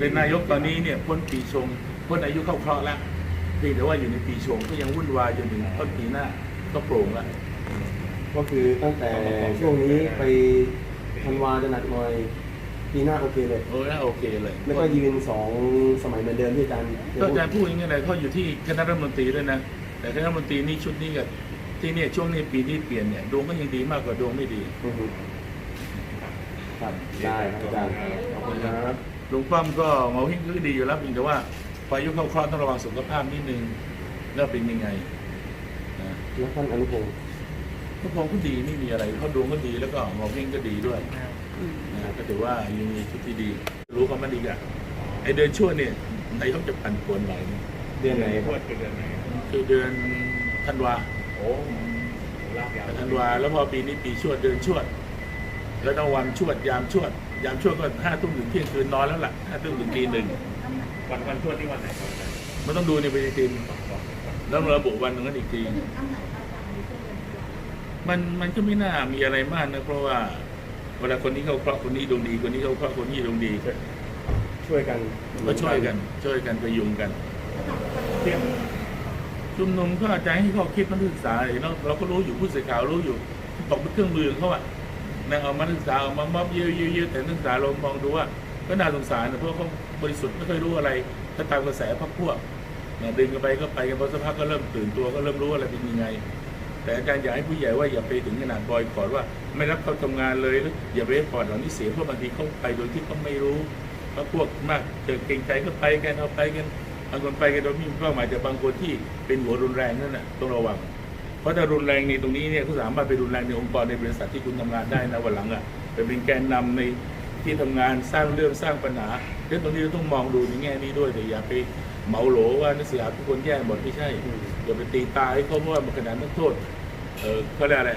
เป็นนายกตอนนี้เนี่ยพ้นปีชงพ้นอายุเข้าเคราะห์แล้วเพียงแต่ว่าอยู่ในปีชงก็ยังวุ่นวายจนถึงต้นปีหน้าก็โปร่งแล้วก็คือตั้งแต่ช่วงนี้ไปธันวาจะหนักหน่อยปีหน้าโอเคเลยโอ้ยน่าโอเคเลยแล้วก็ยืนสองสมัยเหมือนเดิมที่อาจารย์ก็อาจารย์พูดอย่างนี้เลยเขาอยู่ที่คณะรัฐมนตรีด้วยนะแต่คณะรัฐมนตรีนี่ชุดนี้กับที่เนี่ยช่วงนี้ปีนี้เปลี่ยนเนี่ยดวงก็ยังดีมากกว่าดวงไม่ดีอือฮึครับได้ครับอาจารย์ขอบคุณครับ ลุงป้อมก็เงาหิ้งก็ดีอยู่แล้วเพียงแต่ว่าพออายุเข้าเคราะห์ต้องระวังสุขภาพนิดนึงแล้วเป็นยังไงนะแล้วท่านอนุพงศ์ก็พงก็ดีไม่มีอะไรเขาดวงก็ดีแล้วก็เงาหิ้งก็ดีด้วยอืมนะก็ถือว่ายังมีชุดที่ดี รู้เขามันดีอะไอเดือนชั่วเนี่ยนายกจะปั่นป่วนหน่อยนึงเดือนไหนคพรับวดคือเดือนไหนครับคือเดือนธันวาโอ้ลากยาวธันวาแล้วพอปีนี้ปีชวดเดือนชวด แล้วต้องวันชวดยามชวด ยามชวดก็ห้าทุ่มถึงเที่ยงคืนนอนแล้วล่ะห้าทุ่มถึงตีหนึ่งวันวันชวดที่วันไหนครับอาจารย์มันต้องดูในปฏิทินแล้วระบุวันหนึงกันอีกทีมันมันก็ไม่น่ามีอะไรมากนะ เพราะว่าเวลาคนนี้เข้าเคราะห์คนนี้ดวงดี คนนี้เข้าเคราะห์คนนี้ดวงดีช่วยกันก็ช่วยกัน ช่วยกันประยุงกันเที่ยงชุมนุมก็อาจจะให้ข้อคิดนักศึกษาเราเราก็รู้อยู่ผู้สื่อข่าวรู้อยู่ตกเป็นเครื่องมือของเขาอะ นะเอามานักศึกษาเอามาม็อบเยอะๆแต่นักศึกษาเรามองดูว่าก็น่าสงสารนะเพราะเขาบริสุทธิ์ไม่เคยรู้อะไรถ้าตามกระแสพรรคพวกนะดึงกันไปก็ไปกันพอสักพักก็เริ่มตื่นตัวก็เริ่มรู้อะไรเป็นยังไง แต่อาจารย์อยากให้ผู้ใหญ่ว่าอย่าไปถึงขนาดบอยคอรว่า ไม่รับเขาทำงานเลยหรืออย่าไปให้ปอดเหล่านี้เสียเพราะบางทีเขาไปโดยที่เขาไม่รู้พราะพวกมากเจอเกรงใจก็ไปกันเอาไปกันบางคนไปกันโดยไม่มีเป้าหมายแต่บางคนที่เป็นหัวรุนแรงนั่นแหละต้องระวัง เพราะถ้ารุนแรงในตรงนี้เนี่ยเขาสามารถไปรุนแรงในองค์กรในบริษัทที่คุณทำงานได้นะวันหลังอะไปเป็นแกนนำในที่ทำงานสร้างเรื่องสร้างปัญหาเรื่องตรงนี้เราต้องมองดูในแง่นี้ด้วยแต่อย่าไปเหมาโหลว่านักศึกษาทุกคนแย่หมดไม่ใช่อย่าไปตีตาให้เขาเพราะว่ามันขนาดนักโทษเออเขาเรียกอะไร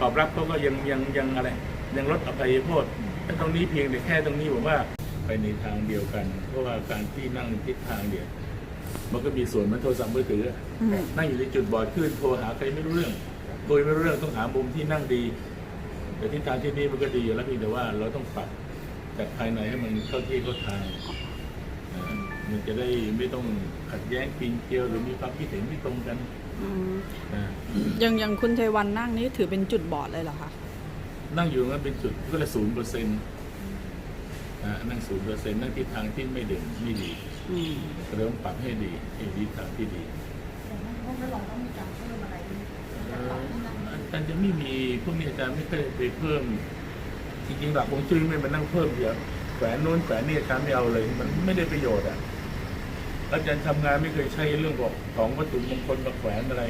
ตอบรับเขาก็ยังยังยังอะไร ยังลดอภัยโทษแต่ตรงนี้เพียงแต่แค่ตรงนี้ผมว่าไปในทางเดียวกัน เพราะว่าการที่นั่งทิศทางเดียว มันก็มีส่วนเหมันโทรศัพท์มือถืออะอืมนั่งอยู่ในจุดบอดขึ้นโทรหาใครไม่รู้เรื่องโดยไม่รู้เรื่องต้องหามุมที่นั่งดี แต่ทิศทางที่นี่มันก็ดีอยู่แล้วเพียงแต่ว่าเราต้องปรับจากภายในให้มันเข้าที่เข้าทางอ่ามันจะได้ไม่ต้องขัดแย้งปีนเกลียวหรือมีความคิดเห็นที่ตรงกันอืมนะอย่างอย่างคุณเทวันนั่งนี่ถือเป็นจุดบอดเลยเหรอคะนั่งอยู่นั้นเป็นจุดก็เลยศูนย์เปอร์เซ็นต์ นั่งศูนย์เปอร์เซ็นต์นั่งทิศทางที่ไม่เด่นไม่ดีอืมก็เลยต้องปรับให้ดีให้ทิศทางที่ดีเอ่ออาจารย์จะไม่มีพวกนี้อาจารย์ไม่เคยไปเพิ่ม จริงๆหลักของจุ้ยไม่มานั่งเพิ่มเดี๋ยวแขวนโน้นแขวนนี่อาจารย์ไม่เอาเลย มันไม่ได้ประโยชน์อะอาจารย์ทำงานไม่เคยใช้เรื่องของของวัตถุมงคลมาแขวนอะไร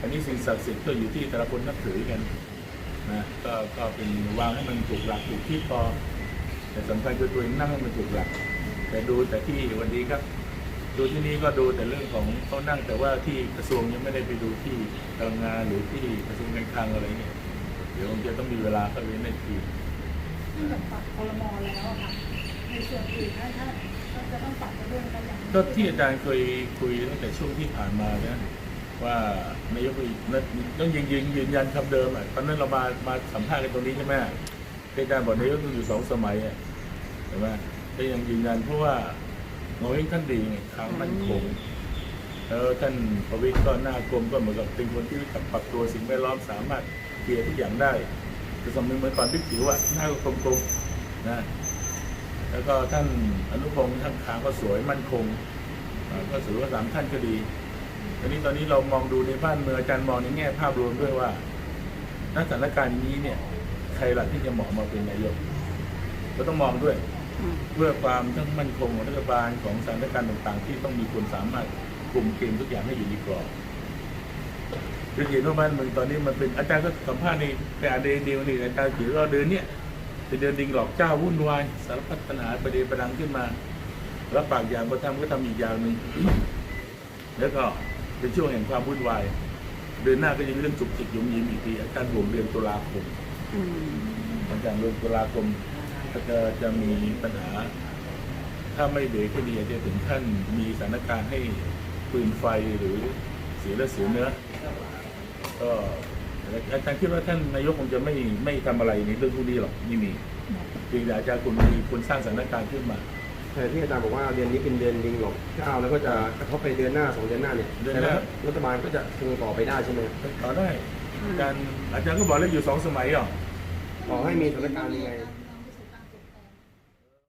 อันนี้สิ่งศักดิ์สิทธิ์ก็อยู่ที่แต่ละคนนับถือกันนะก็ก็เป็นวางให้มันถูกหลักถูกที่พอ แต่สำคัญคือตัวเองนั่งให้มันถูกหลัก แต่ดูแต่ที่วันนี้ครับ ดูที่นี่ก็ดูแต่เรื่องของเขานั่งแต่ว่าที่กระทรวงยังไม่ได้ไปดูที่พลังงานหรือที่กระทรวงการคลังอะไรเงี้ยเดี๋ยวคงจะต้องมีเวลาเข้าไปในทีที่แบบปรับคอรมอแล้วอะค่ะในส่วนอื่นถ้าถ้าถ้าจะต้องปรับในเรื่องกันอย่างก็ที่อาจารย์เคยคุยตั้งแต่ช่วงที่ผ่านมานะว่านายกต้องยืนยืนยืนยันคำเดิมอะตอนนั้นเรามามาสัมภาษณ์กันตรงนี้ใช่ไหม ที่อาจารย์บอกนายกต้องอยู่สองสมัยอะใช่ไหมก็ยังยืนยันเพราะว่าโงเฮงท่านดีไงทางมั่นคงแล้วท่านประวิตรก็หน้ากลมก็เหมือนกับเป็นคนที่ปรับตัวสิ่งแวดล้อมสามารถเคลียร์ทุกอย่างได้คือสมัยเหมือนก่อนพิจิ๋วอะหน้าก็กลมๆนะแล้วก็ท่านอนุพงศ์ท่านขาก็สวยมั่นคงอ่าก็ถือว่าสามท่านก็ดีตอนนี้ตอนนี้เรามองดูในบ้านเมืองอาจารย์มองในแง่ภาพรวมด้วยว่าณสถานการณ์นี้เนี่ย ใครล่ะที่จะเหมาะมาเป็นนายกก็ต้องมองด้วยอืมเพื่อความทั้งมั่นคงของรัฐบาลของสถานการณ์ต่างๆ ที่ต้องมีคนสามารถกลุ่มเกมทุกอย่างให้อยู่ในกรอบคือเห็นว่าบ้านเมืองตอนนี้มันเป็นอาจารย์ก็สัมภาษณ์ในแต่อาเดเดียวนี่อาจารย์ถือว่าเดินเนี่ยเป็นเดินดิงหลอกเจ้าวุ่นวายสารพัดปัญหาประเด็นประดังขึ้นมารับปากอย่างพอทำก็ทำอีกอย่างหนึ่งแล้วก็เป็นช่วงแห่งความวุ่นวาย เดือนหน้าก็จะมีเรื่องจุกจิกหยุมยิมอีกทีอาจารย์ห่วงเดือนตุลาคมอืม หลังจากเดือนตุลาคมจะจะมีปัญหา ถ้าไม่เบรกก็ดีอาจจะถึงขั้นมีสถานการณ์ให้ปืนไฟหรือเสียและเสียเนื้อก็อาจารย์คิดว่าท่านนายกคงจะไม่ไม่ทำอะไรในเรื่องพวกนี้หรอกนี่มีเพียงแต่อาจารย์คุณมีคนสร้างสถานการณ์ขึ้นมาแต่ที่อาจารย์บอกว่าเดือนนี้เป็นเดือนลิงหลบเก้าแล้วก็จะกระทบไปเดือนหน้าสองเดือนหน้าเนี่ยเดือนหน้ารัฐบาลก็จะคงต่อไปได้ใช่ไหมต่อได้ อาจารย์อาจารย์ก็บอกเลยอยู่สองสมัยอะ ขอให้มีสถานการณ์ยังไง